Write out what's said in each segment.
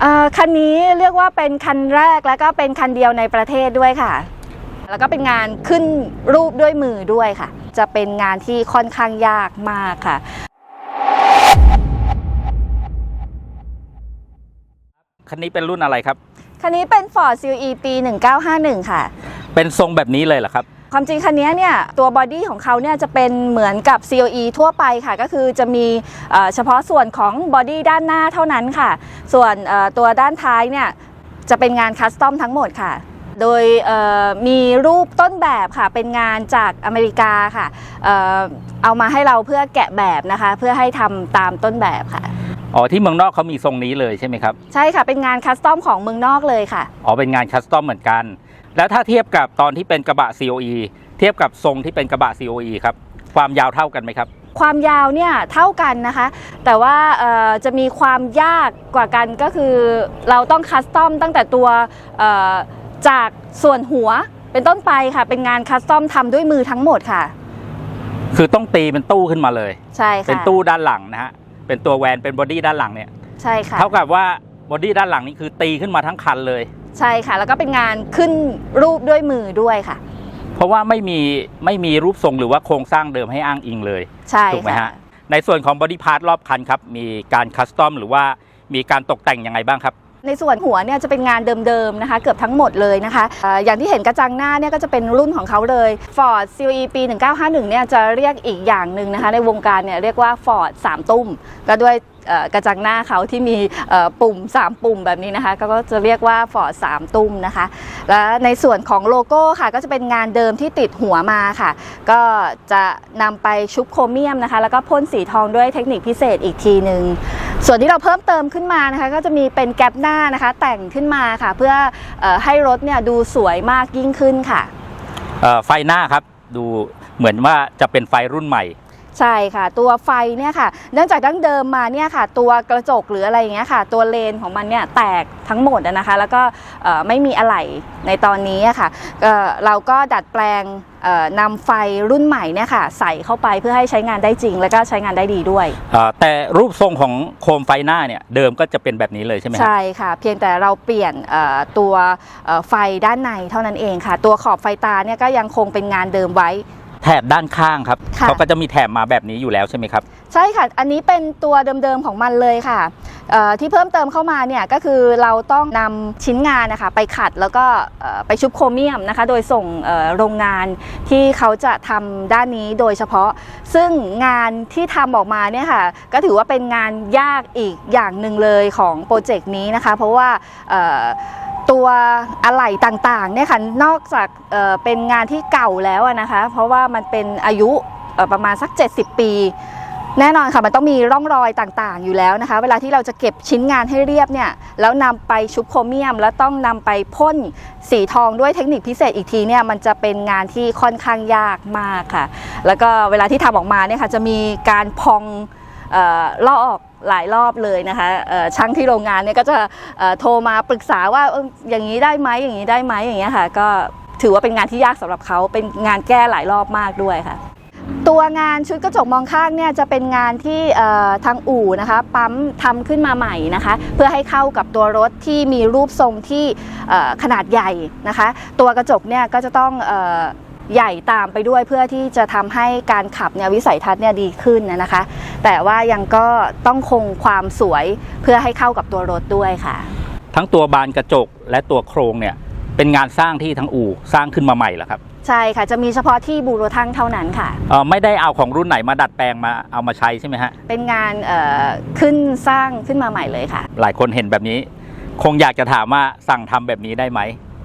เอ่อคันนี้เรียกว่าเป็นคันแรกแล้วก็เป็นคันเดียวในประเทศด้วยค่ะ แล้วก็เป็นงานขึ้นรูปด้วยมือด้วยค่ะ จะเป็นงานที่ค่อนข้างยากมากค่ะ คันนี้เป็นรุ่นอะไรครับ คันนี้เป็น Ford CLE ปี 1951 ค่ะ เป็นทรงแบบนี้เลยเหรอครับ ความจริงคันนี้เนี่ยตัวบอดี้ของเขาเนี่ยจะเป็นเหมือนกับ CLE ทั่วไปค่ะ ก็คือจะมีเอ่อเฉพาะส่วนของบอดี้ด้านหน้าเท่านั้นค่ะ ส่วนเอ่อตัวด้านท้ายเนี่ยจะเป็นงานคัสตอมทั้งหมดค่ะ โดยเอ่อมีรูปต้นแบบค่ะ เป็นงานจากอเมริกาค่ะเอ่อเอามาให้เราเพื่อแกะแบบนะคะ เพื่อให้ทำตามต้นแบบค่ะอ๋อที่เมืองนอกเขามีทรงนี้เลยใช่ไหมครับ ใช่ค่ะเป็นงานคัสตอมของเมืองนอกเลยค่ะอ๋อเป็นงานคัสตอมเหมือนกัน แล้วถ้าเทียบกับตอนที่เป็นกระบะ COE เทียบกับทรงที่เป็นกระบะ COE ครับความยาวเท่ากันไหมครับ ความยาวเนี่ยเท่ากันนะคะ แต่ว่าเอ่อจะมีความยากกว่ากันก็คือเราต้องคัสตอมตั้งแต่ตัวเอ่อจากส่วนหัวเป็นต้นไปค่ะ เป็นงานคัสตอมทำด้วยมือทั้งหมดค่ะ คือต้องตีเป็นตู้ขึ้นมาเลย ใช่ค่ะเป็นตู้ด้านหลังนะฮะเป็นตัวแวนเป็นบอดี้ด้านหลังเนี่ยใช่ค่ะเท่ากับว่าบอดี้ด้านหลังนี่คือตีขึ้นมาทั้งคันเลย ใช่ค่ะ แล้วก็เป็นงานขึ้นรูปด้วยมือด้วยค่ะ เพราะว่าไม่มีไม่มีรูปทรงหรือว่าโครงสร้างเดิมให้อ้างอิงเลยใช่ถูกไหมค่ะฮะในส่วนของบอดี้พาร์ทรอบคันครับมีการคัสตอมหรือว่ามีการตกแต่งยังไงบ้างครับในส่วนหัวเนี่ยจะเป็นงานเดิมๆนะคะเกือบทั้งหมดเลยนะคะเอ่ออย่างที่เห็นกระจังหน้าเนี่ยก็จะเป็นรุ่นของเขาเลย Ford CLE ปี 1951 เนี่ยจะเรียกอีกอย่างหนึ่งนะคะในวงการเนี่ยเรียกว่า Ford 3 ตุ้ม ก็ด้วยเอ่อ กระจังหน้าเขาที่มีเอ่อปุ่ม 3 ปุ่มแบบนี้นะคะก็จะเรียกว่า Ford 3ตุ้มนะคะ และในส่วนของโลโก้ค่ะ ก็จะเป็นงานเดิมที่ติดหัวมาค่ะ ก็จะนำไปชุบโครเมียมนะคะ แล้วก็พ่นสีทองด้วยเทคนิคพิเศษอีกทีหนึ่งส่วนที่เราเพิ่มเติมขึ้นมานะคะ ก็จะมีเป็นแกลบหน้านะคะ แต่งขึ้นมาค่ะ เพื่ออให้รถเนี่ยดูสวยมากยิ่งขึ้นค่ะไฟหน้าครับดูเหมือนว่าจะเป็นไฟรุ่นใหม่ ใช่ค่ะ ตัวไฟเนี่ยค่ะ เนื่องจากดั้งเดิมมาเนี่ยค่ะ ตัวกระจกหรืออะไรอย่างเงี้ยค่ะ ตัวเลนของมันเนี่ยแตกทั้งหมดอะนะคะ แล้วก็เอ่อไม่มีอะไหล่ในตอนนี้อะค่ะเอ่อเราก็ดัดแปลงเอ่อนำไฟรุ่นใหม่เนี่ยค่ะ ใส่เข้าไปเพื่อให้ใช้งานได้จริง แล้วก็ใช้งานได้ดีด้วยเอ่อแต่รูปทรงของโคมไฟหน้าเนี่ยเดิมก็จะเป็นแบบนี้เลยใช่ไหมครับใช่ค่ะ เพียงแต่เราเปลี่ยนเอ่อตัวเอ่อไฟด้านในเท่านั้นเองค่ะ ตัวขอบไฟตาเนี่ยก็ยังคงเป็นงานเดิมไว้แถบด้านข้างครับค่ะ เขาก็จะมีแถบมาแบบนี้อยู่แล้วใช่ไหมครับ ใช่ค่ะ อันนี้เป็นตัวเดิมๆของมันเลยค่ะเอ่อที่เพิ่มเติมเข้ามาเนี่ยก็คือเราต้องนำชิ้นงานนะคะไปขัดแล้วก็เอ่อไปชุบโครเมียมนะคะ โดยส่งเอ่อโรงงานที่เขาจะทำด้านนี้โดยเฉพาะ ซึ่งงานที่ทำออกมาเนี่ยค่ะก็ถือว่าเป็นงานยากอีกอย่างหนึ่งเลยของโปรเจกต์นี้นะคะ เพราะว่าเอ่อ ตัวอะไหล่ต่างๆเนี่ยค่ะนอกจากเป็นงานที่เก่าแล้วนะคะ เพราะว่ามันเป็นอายุประมาณสัก 70 ปี แน่นอนค่ะมันต้องมีร่องรอยต่างๆอยู่แล้วนะคะ เวลาที่เราจะเก็บชิ้นงานให้เรียบเนี่ยแล้วนำไปชุบโครเมียม แล้วต้องนำไปพ่นสีทองด้วยเทคนิคพิเศษอีกทีเนี่ยมันจะเป็นงานที่ค่อนข้างยากมากค่ะ แล้วก็เวลาที่ทำออกมาเนี่ยค่ะจะมีการพอง ลอกหลายรอบเลยนะคะช่างที่โรงงานเนี่ยก็จะโทรมาปรึกษาว่าอย่างนี้ได้ไหมอย่างนี้ได้ไหมอย่างเงี้ยค่ะก็ถือว่าเป็นงานที่ยากสำหรับเขาเป็นงานแก้หลายรอบมากด้วยค่ะ ตัวงานชุดกระจกมองข้างเนี่ยจะเป็นงานที่ทางอู่นะคะปั๊มทำขึ้นมาใหม่นะคะ เพื่อให้เข้ากับตัวรถที่มีรูปทรงที่ขนาดใหญ่นะคะ ตัวกระจกเนี่ยก็จะต้อง ใหญ่ตามไปด้วยเพื่อที่จะทำให้การขับเนี่ยวิสัยทัศน์เนี่ยดีขึ้นนะคะ แต่ว่ายังก็ต้องคงความสวยเพื่อให้เข้ากับตัวรถด้วยค่ะ ทั้งตัวบานกระจกและตัวโครงเนี่ยเป็นงานสร้างที่ทั้งอู่สร้างขึ้นมาใหม่เหรอครับใช่ค่ะจะมีเฉพาะที่บูโรทั้งเท่านั้นค่ะเอ่อไม่ได้เอาของรุ่นไหนมาดัดแปลงมาเอามาใช้ใช่ไหมฮะเป็นงานเอ่อขึ้นสร้างขึ้นมาใหม่เลยค่ะ หลายคนเห็นแบบนี้ คงอยากจะถามว่าสั่งทำแบบนี้ได้ไหม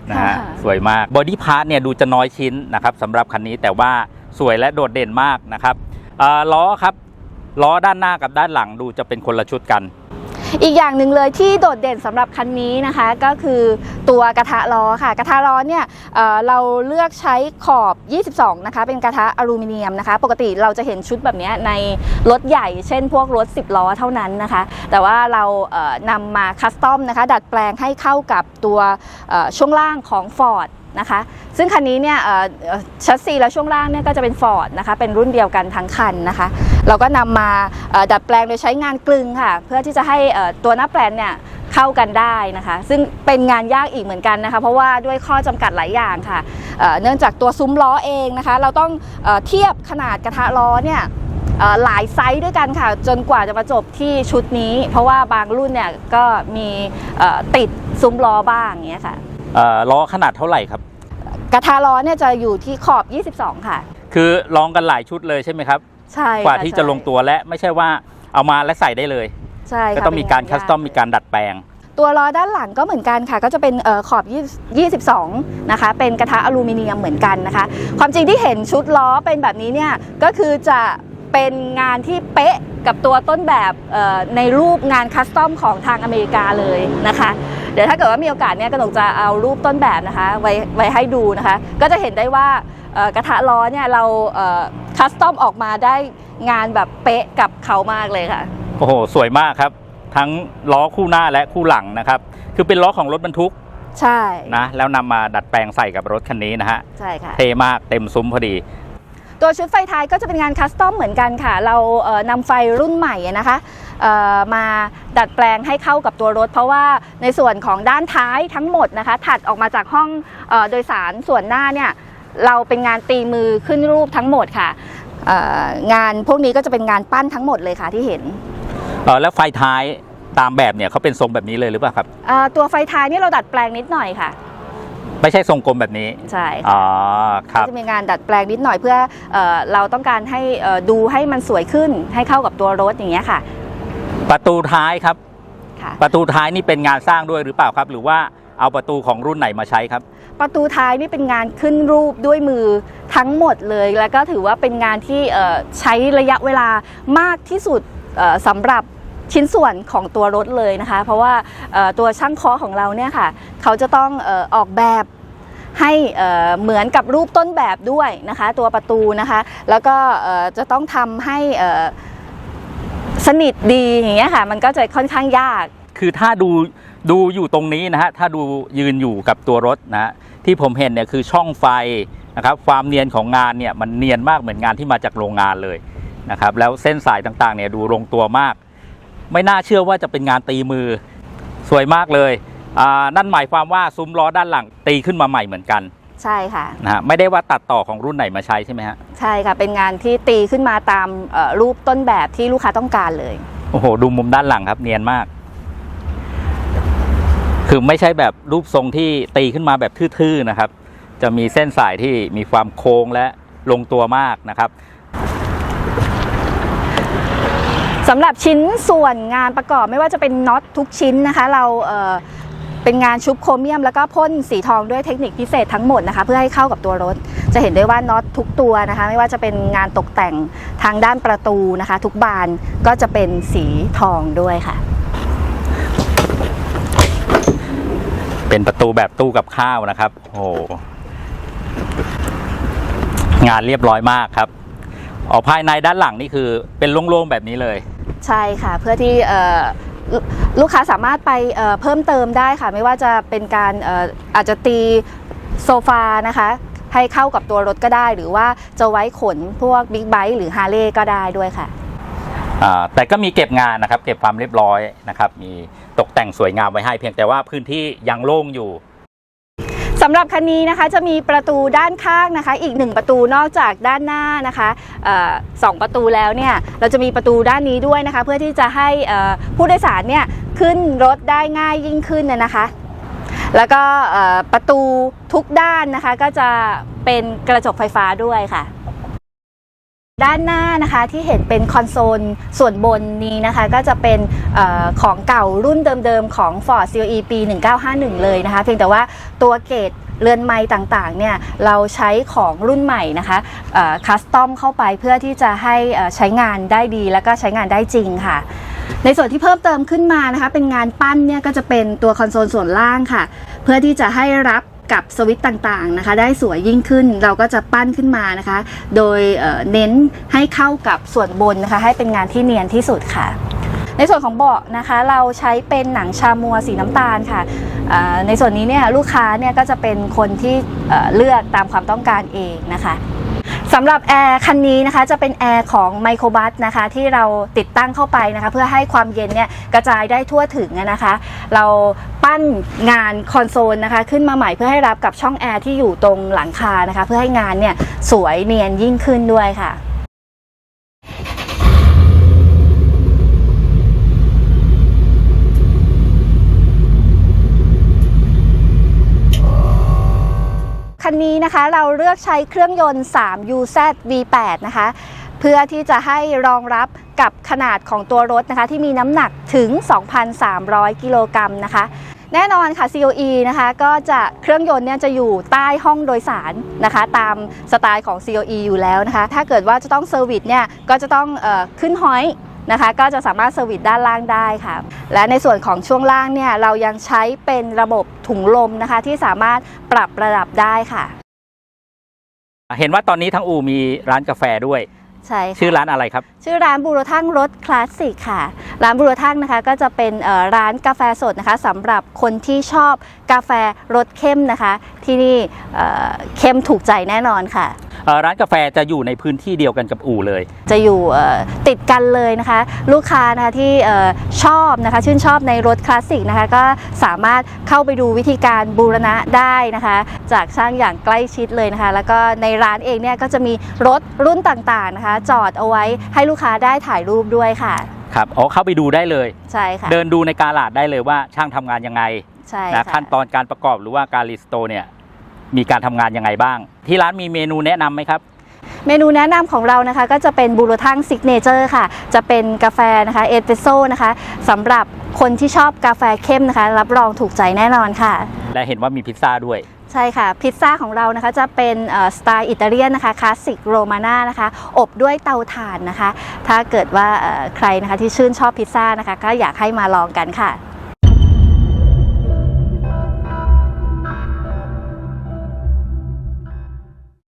นะฮะค่ะสวยมากบอดี้พาร์ทเนี่ยดูจะน้อยชิ้นนะครับสำหรับคันนี้แต่ว่าสวยและโดดเด่นมากนะครับเอ่อล้อครับล้อด้านหน้ากับด้านหลังดูจะเป็นคนละชุดกัน อีกอย่างหนึ่งเลยที่โดดเด่นสำหรับคันนี้นะคะก็คือตัวกระทะล้อค่ะ กระทะล้อเนี่ยเเราเลือกใช้ขอบ 22 นะคะ เป็นกระทะอลูมิเนียมนะคะ ปกติเราจะเห็นชุดแบบนี้ในรถใหญ่ เช่นพวกรถ 10 ล้อเท่านั้นนะคะ แต่ว่าเราเอ่อนำมาคัสตอมนะคะ ดัดแปลงให้เข้ากับตัวช่วงล่างของ Ford นะคะ ซึ่งคันนี้เนี่ยเอ่อเอ่อชัสซีและช่วงล่างเนี่ยก็จะเป็น Ford นะคะเป็นรุ่นเดียวกันทั้งคันนะคะ เราก็นำมาดัดแปลงโดยใช้งานกลึงค่ะ เพื่อที่จะให้ตัวหน้าแปลนเนี่ยเข้ากันได้นะคะ ซึ่งเป็นงานยากอีกเหมือนกันนะคะ เพราะว่าด้วยข้อจำกัดหลายอย่างค่ะเเนื่องจากตัวซุ้มล้อเองนะคะ เราต้องเอเทียบขนาดกระทะล้อเนี่ยหลายไซส์ด้วยกันค่ะ จนกว่าจะมาจบที่ชุดนี้ เพราะว่าบางรุ่นเนี่ยก็มีติดซุ้มล้อบ้างอย่างเงี้ยค่ะ ล้อขนาดเท่าไหร่ครับ กระทะล้อเนี่ยจะอยู่ที่ขอบ 22 ค่ะ คือลองกันหลายชุดเลยใช่ไหมครับ ใช่ค่กว่าที่จะใช่ลงตัวและไม่ใช่ว่าเอามาและใส่ได้เลย ใช่ค่ะก็ต้องมีการเป็นงนคัสตอมยมีการดัดแปลง ตัวล้อด้านหลังก็เหมือนกันค่ะ ก็จะเป็นเอ่อขอบ20 22 นะคะ เป็นกระทะอลูมิเนียมเหมือนกันนะคะ ความจริงที่เห็นชุดล้อเป็นแบบนี้เนี่ยก็คือจะเป็นงานที่เป๊ะกับตัวต้นแบบเอ่อในรูปงานคัสตอมของทางอเมริกาเลยนะคะ เดี๋ยวถ้าเกิดว่ามีโอกาสเนี่ยกนกจะเอารูปต้นแบบนะคะไว้ไว้ให้ดูนะคะ ก็จะเห็นได้ว่าเอ่อกระทะล้อเนี่ยเราคัสตอมออกมาได้งานแบบเป๊ะกับเขามากเลยค่ะ โอ้โห สวยมากครับ ทั้งล้อคู่หน้าและคู่หลังนะครับ คือเป็นล้อของรถบรรทุกใช่นะแล้วนำมาดัดแปลงใส่กับรถคันนี้นะฮะใช่ค่ะเท่มากเต็มซุ้มพอดี ตัวชุดไฟท้ายก็จะเป็นงานคัสตอมเหมือนกันค่ะ เราเอ่อนำไฟรุ่นใหม่นะคะเอ่อมาดัดแปลงให้เข้ากับตัวรถ เพราะว่าในส่วนของด้านท้ายทั้งหมดนะคะ ถัดออกมาจากห้องเออโดยสารส่วนหน้าเนี่ยเราเป็นงานตีมือขึ้นรูปทั้งหมดค่ะเอ่องานพวกนี้ก็จะเป็นงานปั้นทั้งหมดเลยค่ะที่เห็นเออแล้วไฟท้ายตามแบบเนี่ยเขาเป็นทรงแบบนี้เลยหรือเปล่าครับเอ่อตัวไฟท้ายนี่เราดัดแปลงนิดหน่อยค่ะ ไม่ใช่ทรงกลมแบบนี้ใช่ค่ะอ๋อครับก็จะมีงานดัดแปลงนิดหน่อยเพื่อเออเราต้องการให้เอ่อดูให้มันสวยขึ้นให้เข้ากับตัวรถอย่างเงี้ยค่ะประตูท้ายครับ ค่ะ ประตูท้ายนี่เป็นงานสร้างด้วยหรือเปล่าครับ หรือว่าเอาประตูของรุ่นไหนมาใช้ครับ ประตูท้ายนี่เป็นงานขึ้นรูปด้วยมือทั้งหมดเลย แล้วก็ถือว่าเป็นงานที่เอ่อใช้ระยะเวลามากที่สุดเอ่อสำหรับ ชิ้นส่วนของตัวรถเลยนะคะ เพราะว่าตัวช่างเคาะของเราเนี่ยค่ะ เขาจะต้องออออกแบบให้เหมือนกับรูปต้นแบบด้วยนะคะ ตัวประตูนะคะ แล้วก็จะต้องทำให้สนิทดีอย่างเงี้ยค่ะ มันก็จะค่อนข้างยาก คือถ้าดูดูอยู่ตรงนี้นะฮะ ถ้าดูยืนอยู่กับตัวรถนะฮะที่ผมเห็นเนี่ยคือช่องไฟนะครับ ความเนียนของงานเนี่ยมันเนียนมากเหมือนงานที่มาจากโรงงานเลยนะครับ แล้วเส้นสายต่างๆเนี่ยดูลงตัวมาก ไม่น่าเชื่อว่าจะเป็นงานตีมือ สวยมากเลยอ่านั่นหมายความว่าซุ้มล้อด้านหลังตีขึ้นมาใหม่เหมือนกันใช่ค่ะ นะฮะไม่ได้ว่าตัดต่อของรุ่นไหนมาใช้ใช่ไหมฮะใช่ค่ะ เป็นงานที่ตีขึ้นมาตามเอ่อรูปต้นแบบที่ลูกค้าต้องการเลย โอ้โหดูมุมด้านหลังครับเนียนมาก คือไม่ใช่แบบรูปทรงที่ตีขึ้นมาแบบทื่อๆนะครับ จะมีเส้นสายที่มีความโค้งและลงตัวมากนะครับ สำหรับชิ้นส่วนงานประกอบไม่ว่าจะเป็นน็อตทุกชิ้นนะคะ เราเเป็นงานชุบโครเมียม แล้วก็พ่นสีทองด้วยเทคนิคพิเศษทั้งหมดนะคะ เพื่อให้เข้ากับตัวรถ จะเห็นได้ว่าน็อตทุกตัวนะคะ ไม่ว่าจะเป็นงานตกแต่งทางด้านประตูนะคะ ทุกบานก็จะเป็นสีทองด้วยค่ะ เป็นประตูแบบตู้กับข้าวนะครับโอ้โหงานเรียบร้อยมากครับออกภายในด้านหลังนี่คือเป็นโล่งๆแบบนี้เลย ใช่ค่ะ เพื่อที่ลูกค้าสามารถไปเพิ่มเติมได้ค่ะ ไม่ว่าจะเป็นการอาจจะตีโซฟานะคะให้เข้ากับตัวรถก็ได้ หรือว่าจะไว้ขนพวกบิ๊กไบค์หรือฮาร์เลย์ก็ได้ด้วยค่ะแต่ก็มีเก็บงานนะครับ เก็บความเรียบร้อยนะครับ มีตกแต่งสวยงามไว้ให้เพียงแต่ว่าพื้นที่ยังโล่งอยู่ สำหรับคันนี้นะคะจะมีประตูด้านข้างนะคะ อีกหนึ่งประตูนอกจากด้านหน้านะคะสองประตูแล้วเนี่ยเราจะมีประตูด้านนี้ด้วยนะคะ เพื่อที่จะให้ผู้โดยสารเนี่ยขึ้นรถได้ง่ายยิ่งขึ้นนะนะคะ แล้วก็ประตูทุกด้านนะคะก็จะเป็นกระจกไฟฟ้าด้วยค่ะ ด้านหน้านะคะที่เห็นเป็นคอนโซลส่วนบนนี้นะคะก็จะเป็นออของเก่ารุ่นเดิมๆของ Ford CLE ปี 1951 เลยนะคะ เพียงแต่ว่าตัวเกตเรือนไม้ต่างๆเนี่ยเราใช้ของรุ่นใหม่นะคะคัสตอมเข้าไปเพื่อที่จะให้ใช้งานได้ดีแล้วก็ใช้งานได้จริงค่ะ ในส่วนที่เพิ่มเติมขึ้นมานะคะ เป็นงานปั้นเนี่ยก็จะเป็นตัวคอนโซลส่วนล่างค่ะ เพื่อที่จะให้รับ กับสวิตต่างๆนะคะ ได้สวยยิ่งขึ้นเราก็จะปั้นขึ้นมานะคะ โดยเเน้นให้เข้ากับส่วนบนนะคะ ให้เป็นงานที่เนียนที่สุดค่ะ ในส่วนของเบาะนะคะ เราใช้เป็นหนังชามัวสีน้ำตาลค่ะในส่วนนี้เนี่ยลูกค้าเนี่ยก็จะเป็นคนที่เเลือกตามความต้องการเองนะคะสำหรับแอร์คันนี้นะคะจะเป็นแอร์ของไมโครบัสนะคะที่เราติดตั้งเข้าไปนะคะ เพื่อให้ความเย็นเนี่ยกระจายได้ทั่วถึงนะคะ เรา ปั้นงานคอนโซลนะคะ ขึ้นมาใหม่เพื่อให้รับกับช่องแอร์ที่อยู่ตรงหลังคานะคะ เพื่อให้งานเนี่ยสวยเนียนยิ่งขึ้นด้วยค่ะคันนี้นะคะเราเลือกใช้เครื่องยนต์ 3 UZ V8 นะคะ พื่อที่จะให้รองรับกับขนาดของตัวรถนะคะที่มีน้ำหนักถึง 2,300 กิโลกรัมนะคะ แน่นอนค่ะ COE นะคะก็จะเครื่องยนต์เนี่ยจะอยู่ใต้ห้องโดยสารนะคะ ตามสไตล์ของ COE อยู่แล้วนะคะ ถ้าเกิดว่าจะต้องเซอร์วิสเนี่ยก็จะต้องออขึ้นฮอยนะคะก็จะสามารถเซอร์วิสด้านล่างได้ค่ะ และในส่วนของช่วงล่างเนี่ยเรายังใช้เป็นระบบถุงลมนะคะ ที่สามารถปรับระดับได้ค่ะ เห็นว่าตอนนี้ทั้งอูมีร้านกาแฟด้วย ใช่ค่ะ ชื่อร้านอะไรครับ ชื่อร้านบูโรทั่งรถคลาสสิกค่ะ ร้านบูโรทั่งนะคะก็จะเป็นเอ่อร้านกาแฟสดนะคะสำหรับคนที่ชอบกาแฟรสเข้มนะคะ ที่นี่เอ่อเข้มถูกใจแน่นอนค่ะเอ่อ ร้านกาแฟจะอยู่ในพื้นที่เดียวกันกับอู่เลย จะอยู่เอ่อติดกันเลยนะคะ ลูกค้านะคะที่เอ่อชอบนะคะชื่นชอบในรถคลาสสิกนะคะก็สามารถเข้าไปดูวิธีการบูรณะได้นะคะ จากช่างอย่างใกล้ชิดเลยนะคะ แล้วก็ในร้านเองเนี่ยก็จะมีรถรุ่นต่างๆนะคะ จอดเอาไว้ให้ลูกค้าได้ถ่ายรูปด้วยค่ะครับอ๋อเข้าไปดูได้เลยใช่ค่ะเดินดูในกาลาดได้เลยว่าช่างทำงานยังไงใช่นะค่ะขั้นตอนการประกอบหรือว่าการรีสโตร์เนี่ย มีการทำงานยังไงบ้าง ที่ร้านมีเมนูแนะนำไหมครับ เมนูแนะนำของเรานะคะก็จะเป็นบูโรทั่งซิกเนเจอร์ค่ะ จะเป็นกาแฟนะคะเอสเปรสโซ่นะคะสำหรับคนที่ชอบกาแฟเข้มนะคะ รับรองถูกใจแน่นอนค่ะ และเห็นว่ามีพิซซ่าด้วย ใช่ค่ะ พิซซ่าของเรานะคะจะเป็นเอ่อสไตล์อิตาเลียนนะคะคลาสสิกโรมาน่านะคะอบด้วยเตาถ่านนะคะ ถ้าเกิดว่าเอ่อใครนะคะที่ชื่นชอบพิซซ่านะคะ ก็อยากให้มาลองกันค่ะ